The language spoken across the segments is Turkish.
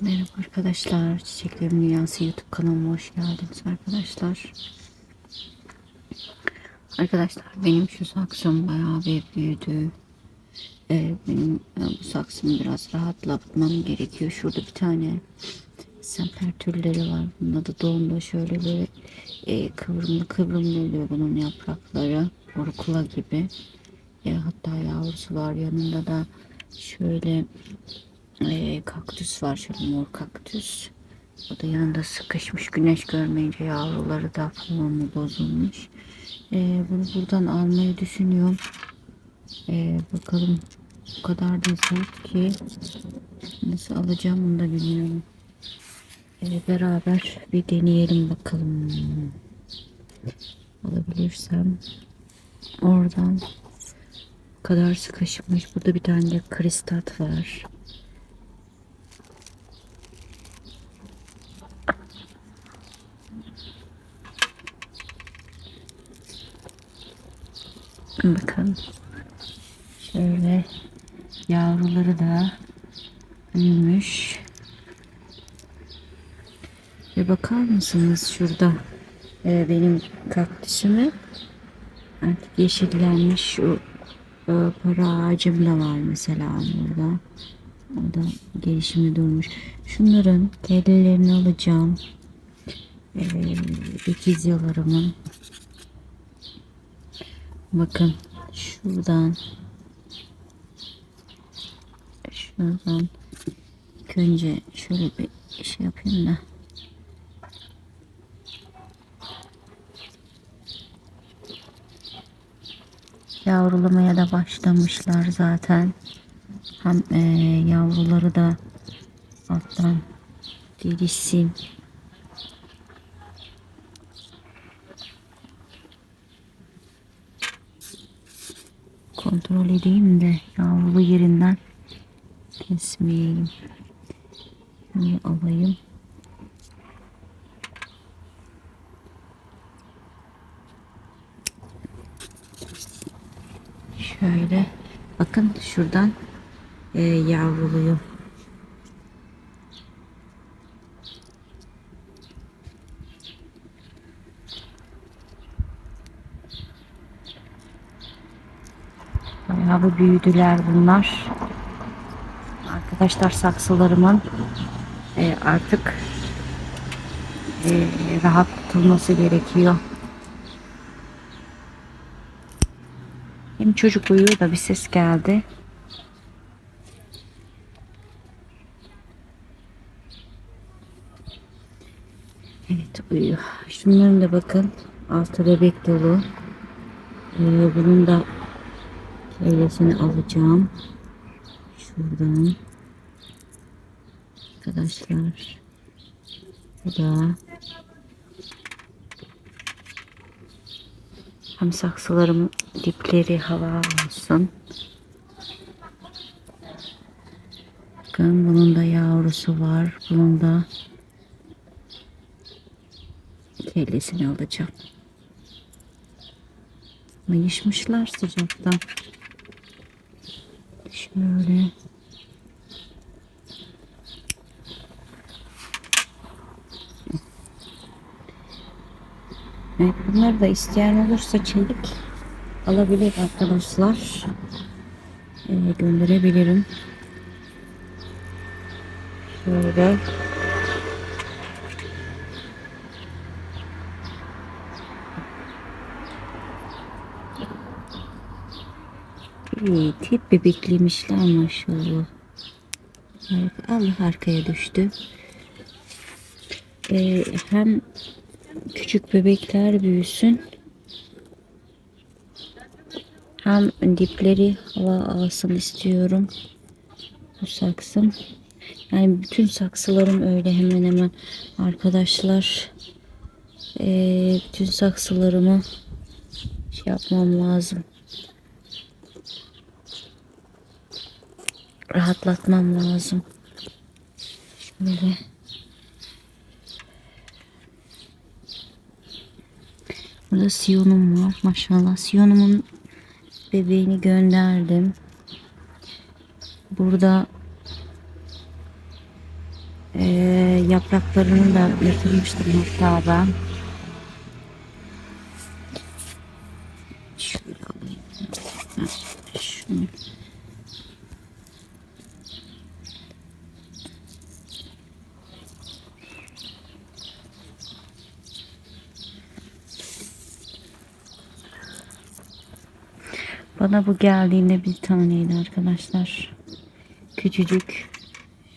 Merhaba arkadaşlar. Çiçeklerin Dünyası YouTube kanalıma hoş geldiniz arkadaşlar. Arkadaşlar benim şu saksım bayağı bir büyüdü. Ee, benim e, bu saksımı biraz rahatlatmam gerekiyor. Şurada bir tane semper türleri var. Bunda da doğumda şöyle böyle e, kıvrımlı kıvrımlı oluyor bunun yaprakları. Orkula gibi. E, hatta yavrusu var. Yanında da şöyle e, kaktüs var şöyle mor kaktüs. O da yanında sıkışmış güneş görmeyince yavruları da formu bozulmuş. E, bunu buradan almayı düşünüyorum. E, bakalım bu kadar da ki nasıl alacağım onu da bilmiyorum. E, beraber bir deneyelim bakalım. Alabilirsem oradan kadar sıkışmış. Burada bir tane de kristat var. Bakın. Şöyle yavruları da büyümüş. Ve bakar mısınız şurada e, benim kaktüsüme artık yeşillenmiş şu e, para ağacım da var mesela burada. O da gelişimi durmuş. Şunların kellelerini alacağım. E, ikiz yalarımın Bakın şuradan şuradan ilk önce şöyle bir şey yapayım da. Yavrulamaya da başlamışlar zaten. Hem e, yavruları da alttan gelişsin kontrol edeyim de yavrulu yerinden kesmeyeyim. Şunu alayım. Şöyle bakın şuradan e, yavruluyor. Bayağı bir büyüdüler bunlar. Arkadaşlar saksılarımın e, artık e, rahat tutulması gerekiyor. Hem çocuk uyuyor da bir ses geldi. Evet uyuyor. Şunların da bakın altı bebek dolu. Ee, bunun da Kellesini alacağım. Şuradan. Arkadaşlar. Bu da. Hem saksılarımın dipleri hava alsın. Bakın bunun da yavrusu var. Bunun da kellesini alacağım. Mayışmışlar sıcaktan. Şöyle. Evet, bunları da isteyen olursa çelik alabilir arkadaşlar. Ee, gönderebilirim. Şöyle. Evet, hep bebekliymişler maşallah. Allah arkaya düştü. Ee, hem küçük bebekler büyüsün. Hem dipleri hava alsın istiyorum. Bu saksım. Yani bütün saksılarım öyle hemen hemen arkadaşlar. Ee, bütün saksılarımı şey yapmam lazım. Rahatlatmam lazım. Şöyle. Burada siyonum var. Maşallah. Siyonumun bebeğini gönderdim. Burada Ee, yapraklarını da yatırmıştım hatta ben. Şöyle alayım. Heh, Şunu. Bana bu geldiğinde bir taneydi arkadaşlar. Küçücük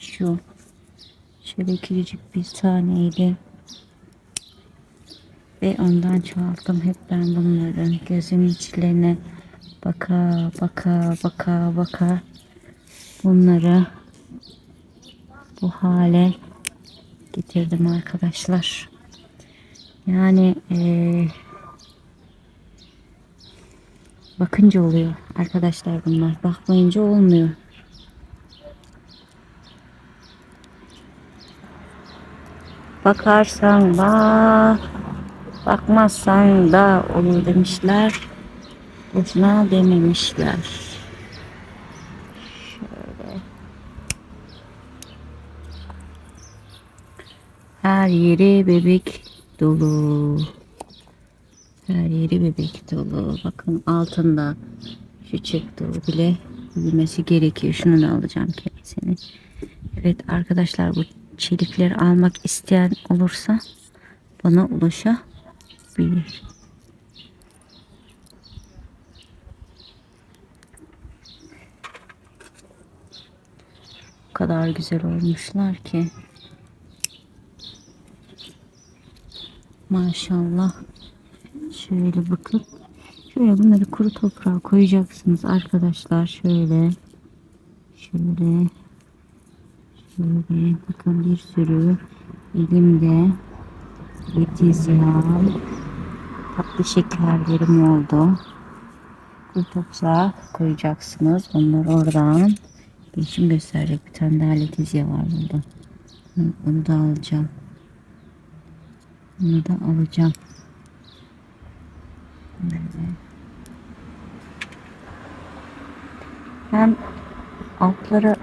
şu şöyle küçücük bir taneydi. Ve ondan çoğalttım hep ben bunları. Gözümün içlerine baka baka baka baka bunları bu hale getirdim arkadaşlar. Yani eee Bakınca oluyor arkadaşlar bunlar. Bakmayınca olmuyor. Bakarsan bak, bakmazsan da olur demişler. Boşuna dememişler. Şöyle. Her yeri bebek dolu. Her yeri bebek dolu. Bakın altında şu çıktı bile büyümesi gerekiyor. Şunu da alacağım kendisini. Evet arkadaşlar bu çelikleri almak isteyen olursa bana ulaşabilir. O kadar güzel olmuşlar ki. Maşallah. Şöyle bakın. Şöyle bunları kuru toprağa koyacaksınız arkadaşlar. Şöyle. Şöyle. Şöyle. Bakın bir sürü elimde yetizyan tatlı şekerlerim oldu. Kuru toprağa koyacaksınız. Onları oradan geçim gösterecek bir tane daha letizya var burada. Onu da alacağım. Onu da alacağım. Hem altlara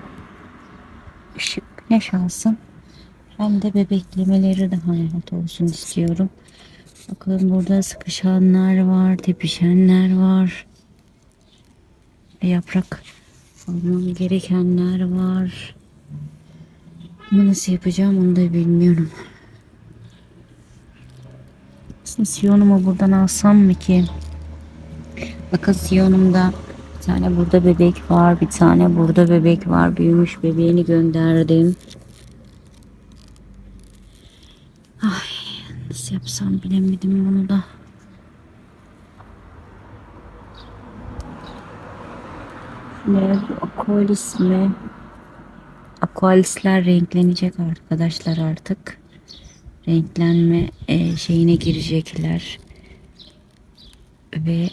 ışık güneş alsın hem de bebeklemeleri daha rahat olsun istiyorum. Bakın burada sıkışanlar var, tepişenler var. Yaprak almam gerekenler var. Bunu nasıl yapacağım onu da bilmiyorum. Aslında siyonumu buradan alsam mı ki? Bakın siyonumda bir tane burada bebek var. Bir tane burada bebek var. Büyümüş bebeğini gönderdim. Ay nasıl yapsam bilemedim bunu da. Ne aqualis mi? Aqualisler renklenecek arkadaşlar artık renklenme e, şeyine girecekler ve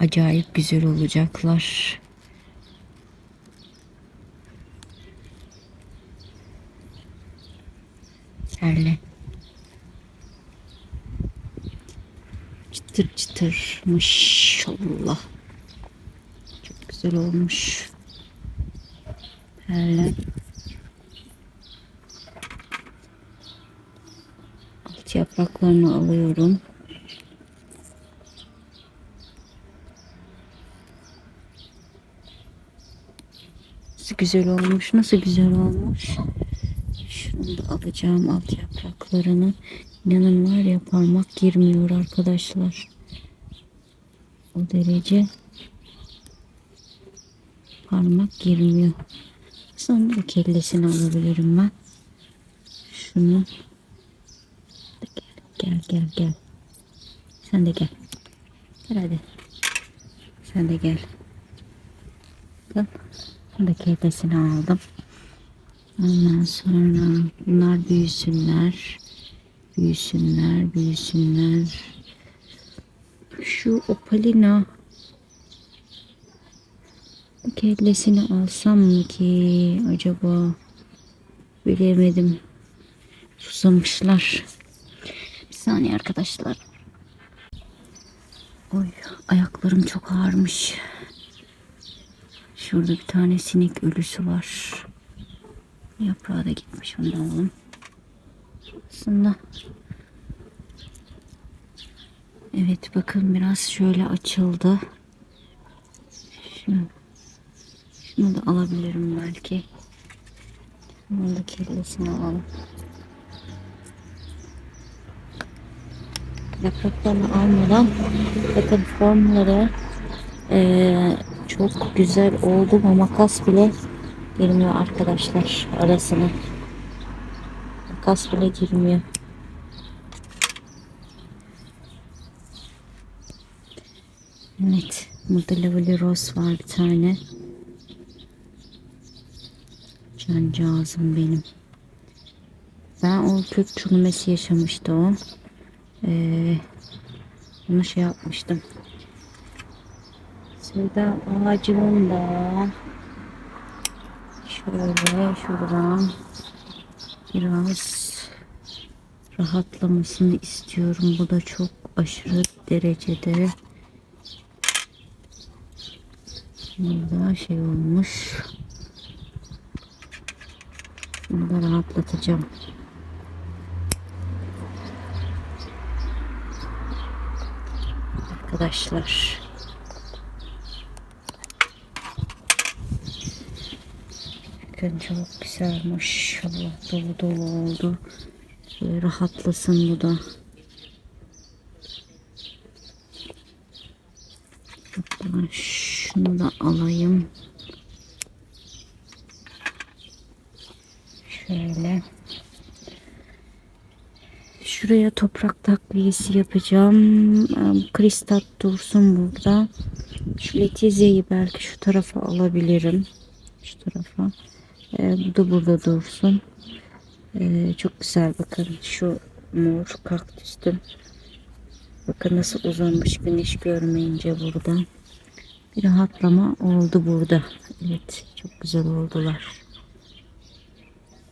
acayip güzel olacaklar. Terle. Çıtır çıtır. Maşallah. Çok güzel olmuş. Perle. Alt yapraklarını alıyorum. Nasıl güzel olmuş, nasıl güzel olmuş. Şunu da alacağım alt yapraklarını. İnanın var ya parmak girmiyor arkadaşlar. O derece parmak girmiyor. Sonra kellesini alabilirim ben. Şunu Gel gel gel. Sen de gel. Gel hadi. Sen de gel. Bunu da kedesini aldım. Ondan sonra bunlar büyüsünler. Büyüsünler, büyüsünler. Şu opalina kellesini alsam mı ki acaba bilemedim. Susamışlar saniye arkadaşlar. Oy ayaklarım çok ağırmış. Şurada bir tane sinek ölüsü var. Yaprağı da gitmiş onu alalım. Aslında Evet bakın biraz şöyle açıldı. Şu, şunu da alabilirim belki. Bunun da kellesini alalım. Yapraklarını almadan bakın formları eee, çok güzel oldu ama makas bile girmiyor arkadaşlar arasına. Makas bile girmiyor. Evet. Burada lavali rose var bir tane. Cancağızım benim. Ben o kök çürümesi yaşamıştı o. Ee, onu şey yapmıştım. Sevda ağacımın da şöyle şuradan biraz rahatlamasını istiyorum. Bu da çok aşırı derecede Burada şey olmuş. Bunu da rahatlatacağım. Arkadaşlar. Bakın çok güzel maşallah dolu dolu oldu. Şöyle rahatlasın bu da. Şunu da alayım. Şöyle. Şuraya toprak takviyesi yapacağım. Ee, Kristat dursun burada. Şu letizyeyi belki şu tarafa alabilirim. Şu tarafa. Ee, bu da burada dursun. Ee, çok güzel bakın şu mor kaktüstüm. Bakın nasıl uzanmış güneş görmeyince burada. Bir rahatlama oldu burada. Evet çok güzel oldular.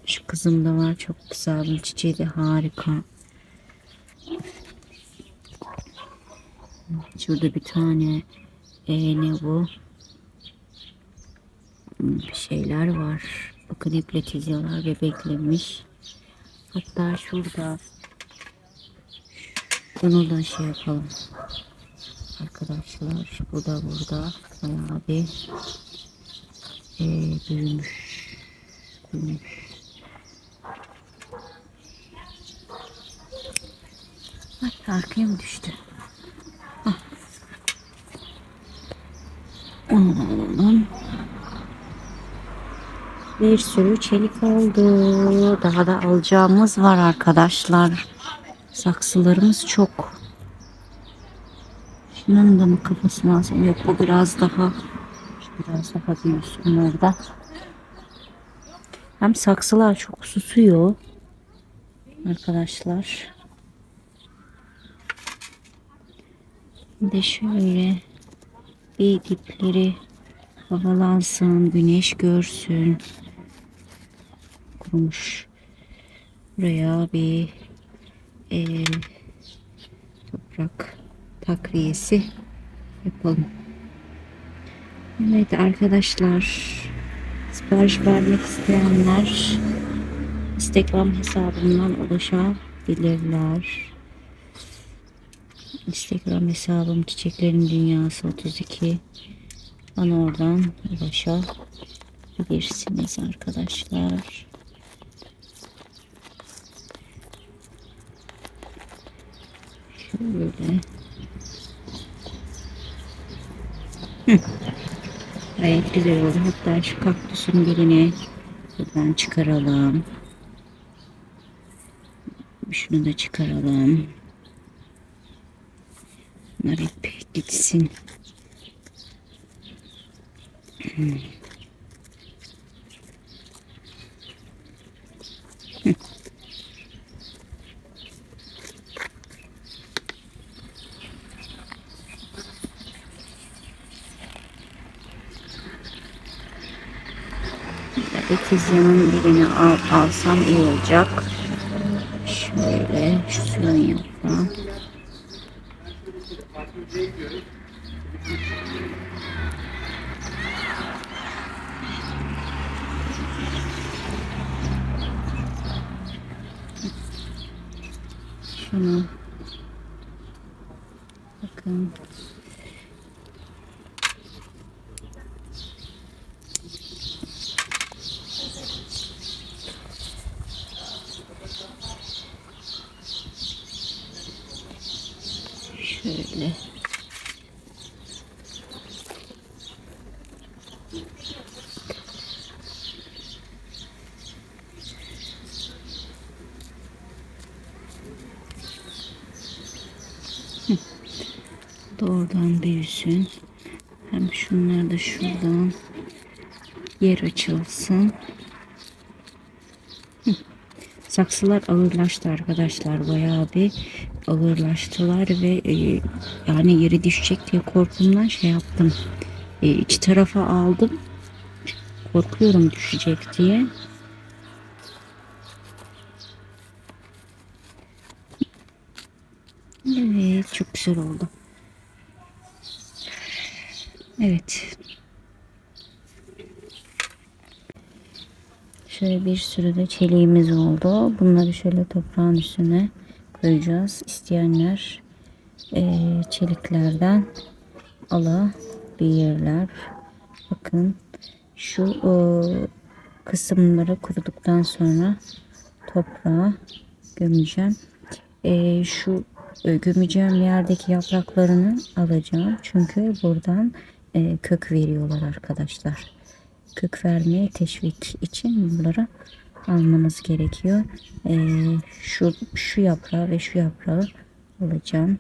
Şu kızım da var çok güzel. Bu çiçeği de harika. Şurada bir tane e, ne bu? Bir şeyler var. Bakın iple çiziyorlar ve beklemiş. Hatta şurada bunu da şey yapalım. Arkadaşlar bu da burada bayağı bir e, büyümüş. büyümüş. Ay arkaya mı düştü? Ah. Alalım. Bir sürü çelik oldu. Daha da alacağımız var arkadaşlar. Saksılarımız çok. Şunun da mı kafasını alsam? Yok bu biraz daha biraz daha büyüsün orada. Hem saksılar çok susuyor. Arkadaşlar. Bir de şöyle bir dipleri havalansın, güneş görsün. Kurumuş. Buraya bir e, toprak takviyesi yapalım. Evet arkadaşlar sipariş vermek isteyenler Instagram hesabımdan ulaşabilirler. Instagram hesabım Çiçeklerin Dünyası 32. Bana oradan ulaşabilirsiniz arkadaşlar. Şöyle. Hı. Gayet güzel oldu. Hatta şu kaktüsün birini buradan çıkaralım. Şunu da çıkaralım. Bunlar hep gitsin. Hmm. Ekizyanın birini al, alsam iyi olacak. Şöyle şu suyun yaprağı. Şunu. Bakın. Şöyle. Büyüsün. Hem şunlar da şuradan yer açılsın. Saksılar ağırlaştı arkadaşlar. Bayağı bir ağırlaştılar ve e, yani yeri düşecek diye korkumdan şey yaptım. E, iç tarafa aldım. Korkuyorum düşecek diye. Evet çok güzel oldu. Evet. Şöyle bir sürü de çeliğimiz oldu. Bunları şöyle toprağın üstüne koyacağız. İsteyenler eee, çeliklerden alabilirler. Bakın şu eee, kısımları kuruduktan sonra toprağa gömeceğim. Eee, şu e, gömeceğim yerdeki yapraklarını alacağım. Çünkü buradan e, kök veriyorlar arkadaşlar. Kök vermeye teşvik için bunları almamız gerekiyor. E, şu şu yaprağı ve şu yaprağı alacağım.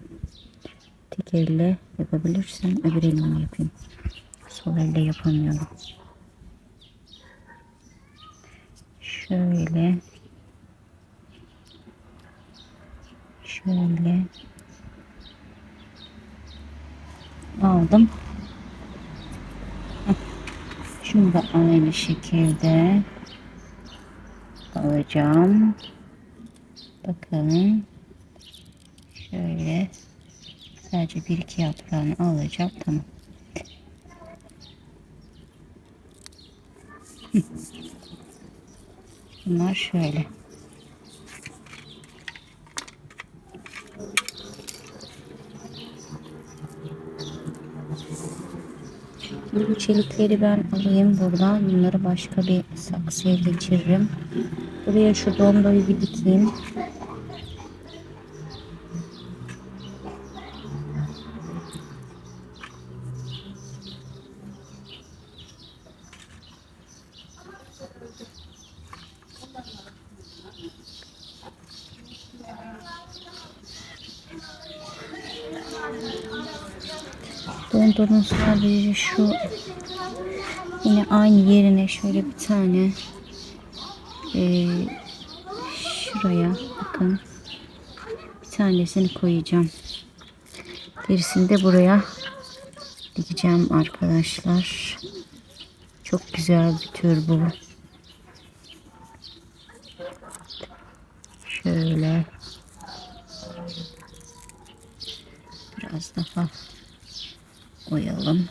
Tek elle yapabilirsem öbür elimle yapayım. Sol elle yapamıyorum. Şöyle şöyle aldım. Şunu da aynı şekilde alacağım. Bakın. Şöyle sadece bir iki yaprağını alacağım. Tamam. Bunlar şöyle. Bu çelikleri ben alayım buradan. Bunları başka bir saksıya geçiririm. Buraya şu dombayı bir dikeyim. Sadece şu yine aynı yerine şöyle bir tane eee, şuraya bakın bir tanesini koyacağım. Gerisini de buraya dikeceğim arkadaşlar. Çok güzel bir tür bu. Şöyle biraz daha koyalım.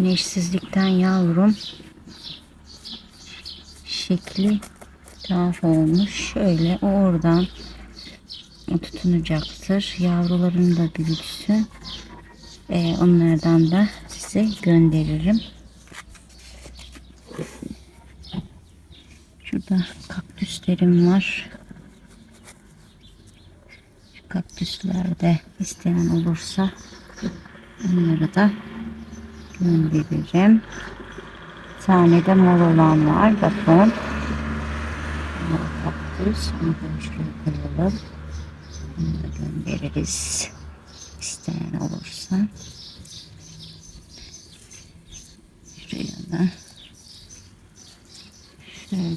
Güneşsizlikten yavrum şekli tuhaf olmuş. Şöyle oradan tutunacaktır. Yavrularını da büyütsün. Ee, onlardan da size gönderirim. Şurada kaktüslerim var. Kaktüslerde isteyen olursa onları da gönderirim. Bir tane de mor olan var. Bakın. Mor kaktüs. Onu da şuraya koyalım. Onu da göndeririz. İsteyen olursa. Şuraya da şöyle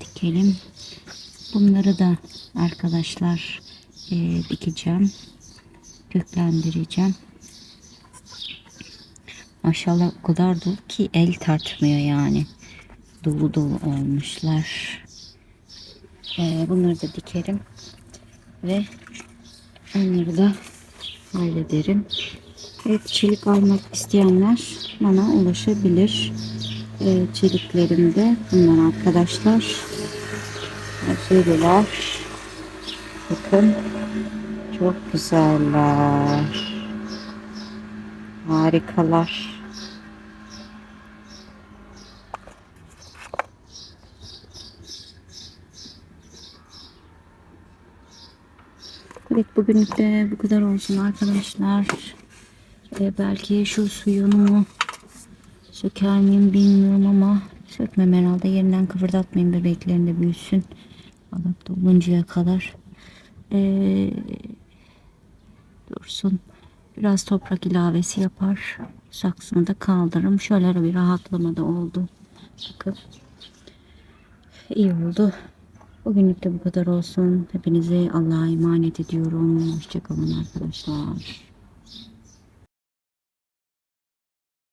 dikelim. Bunları da arkadaşlar e, dikeceğim. Köklendireceğim. Maşallah o kadar dolu ki el tartmıyor yani. Dolu dolu olmuşlar. E, bunları da dikerim. Ve onları da hallederim. Evet, çelik almak isteyenler bana ulaşabilir. Ee, çeliklerim de bunlar arkadaşlar. Şöyleler. Bakın. Çok güzeller. Harikalar. Evet bugünlük de bu kadar olsun arkadaşlar. Ee, belki şu suyunu söker miyim bilmiyorum ama sökmem herhalde. Yerinden kıpırdatmayayım bebeklerin de büyüsün. Adapte oluncaya kadar. Ee, dursun. Biraz toprak ilavesi yapar. Saksını da kaldırırım. Şöyle bir rahatlama da oldu. Bakın. İyi oldu. Bugünlük de bu kadar olsun. Hepinizi Allah'a emanet ediyorum. Hoşçakalın arkadaşlar.